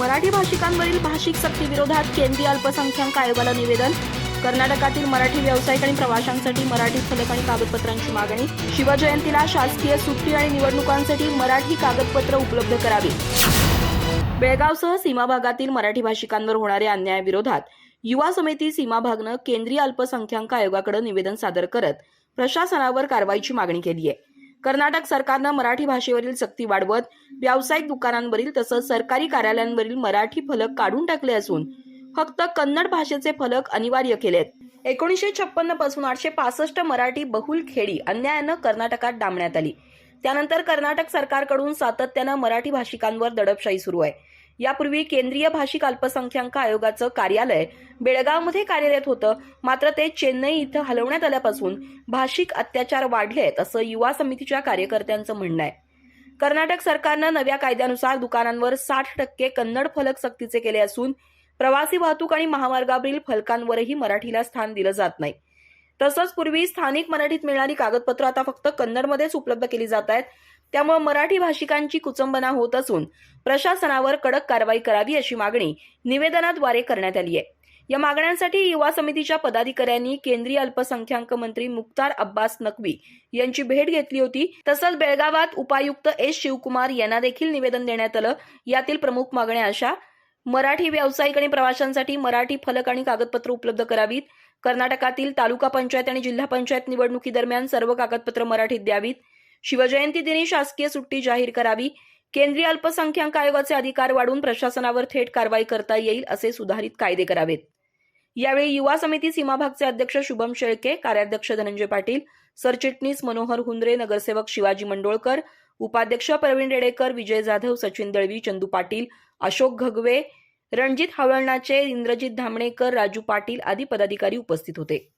मराठी भाषिकांवरील भाषिक सक्तीविरोधात केंद्रीय अल्पसंख्याक आयोगाला निवेदन. कर्नाटकातील मराठी व्यावसायिक आणि प्रवाशांसाठी मराठी फलक आणि कागदपत्रांची मागणी. शिवजयंतीला शासकीय सुट्टी आणि निवडणुकांसाठी मराठी कागदपत्र उपलब्ध करावी. बेळगावसह सीमा भागातील मराठी भाषिकांवर होणाऱ्या अन्यायाविरोधात युवा समिती सीमा भागनं केंद्रीय अल्पसंख्याक आयोगाकडे निवेदन सादर करत प्रशासनावर कारवाईची मागणी केली आहे कर्नाटक सरकारनं मराठी भाषेवरील सक्ती वाढवत व्यावसायिक दुकानांवरील तसंच सरकारी कार्यालयांवरील मराठी फलक काढून टाकले असून फक्त कन्नड भाषेचे फलक अनिवार्य केलेत. एकोणीसशे छप्पन्नपासून आठशे पासष्ट मराठी बहुल खेडी अन्यायानं कर्नाटकात डांबण्यात आली. त्यानंतर कर्नाटक सरकारकडून सातत्यानं मराठी भाषिकांवर दडपशाही सुरू आहे. यापूर्वी केंद्रीय भाषिक अल्पसंख्याक आयोगाचं कार्यालय बेळगावमध्ये कार्यरत होतं. मात्र ते चेन्नई इथं हलवण्यात आल्यापासून भाषिक अत्याचार वाढले आहेत असं युवा समितीच्या कार्यकर्त्यांचं म्हणणं आहे. कर्नाटक सरकारनं नव्या कायद्यानुसार दुकानांवर साठ टक्के कन्नड फलक सक्तीचे केले असून प्रवासी वाहतूक आणि महामार्गावरील फलकांवरही मराठीला स्थान दिलं जात नाही. तसंच पूर्वी स्थानिक मराठीत मिळणारी कागदपत्र आता फक्त कन्नडमध्येच उपलब्ध केली जात आहेत. त्यामुळे मराठी भाषिकांची कुचंबना होत असून प्रशासनावर कडक कारवाई करावी अशी मागणी निवेदनाद्वारे करण्यात आली आहे. या मागण्यांसाठी युवा समितीच्या पदाधिकाऱ्यांनी केंद्रीय अल्पसंख्याक मंत्री मुख्तार अब्बास नकवी यांची भेट घेतली होती. तसंच बेळगावात उपायुक्त एस शिवकुमार यांना देखील निवेदन देण्यात आलं. यातील प्रमुख मागण्या अशा. मराठी व्यावसायिक आणि प्रवाशांसाठी मराठी फलक आणि कागदपत्र उपलब्ध करावीत. कर्नाटकातील तालुका पंचायत आणि जिल्हा पंचायत निवडणुकीदरम्यान सर्व कागदपत्र मराठीत द्यावीत. शिवजयंती दिनी शासकीय सुट्टी जाहीर करावी. केंद्रीय अल्पसंख्याक आयोगाचे अधिकार वाढून प्रशासनावर थेट कारवाई करता येईल असे सुधारित कायदे करावेत. यावेळी युवा समिती सीमाभागचे अध्यक्ष शुभम शेळके कार्याध्यक्ष धनंजय पाटील सरचिटणीस मनोहर हुंद्रे नगरसेवक शिवाजी मंडोळकर उपाध्यक्ष प्रवीण रेडेकर विजय जाधव सचिन दळवी चंदू पाटील अशोक घगवे रणजित हवळणाचे इंद्रजित धामणेकर राजू पाटील आदी पदाधिकारी उपस्थित होते.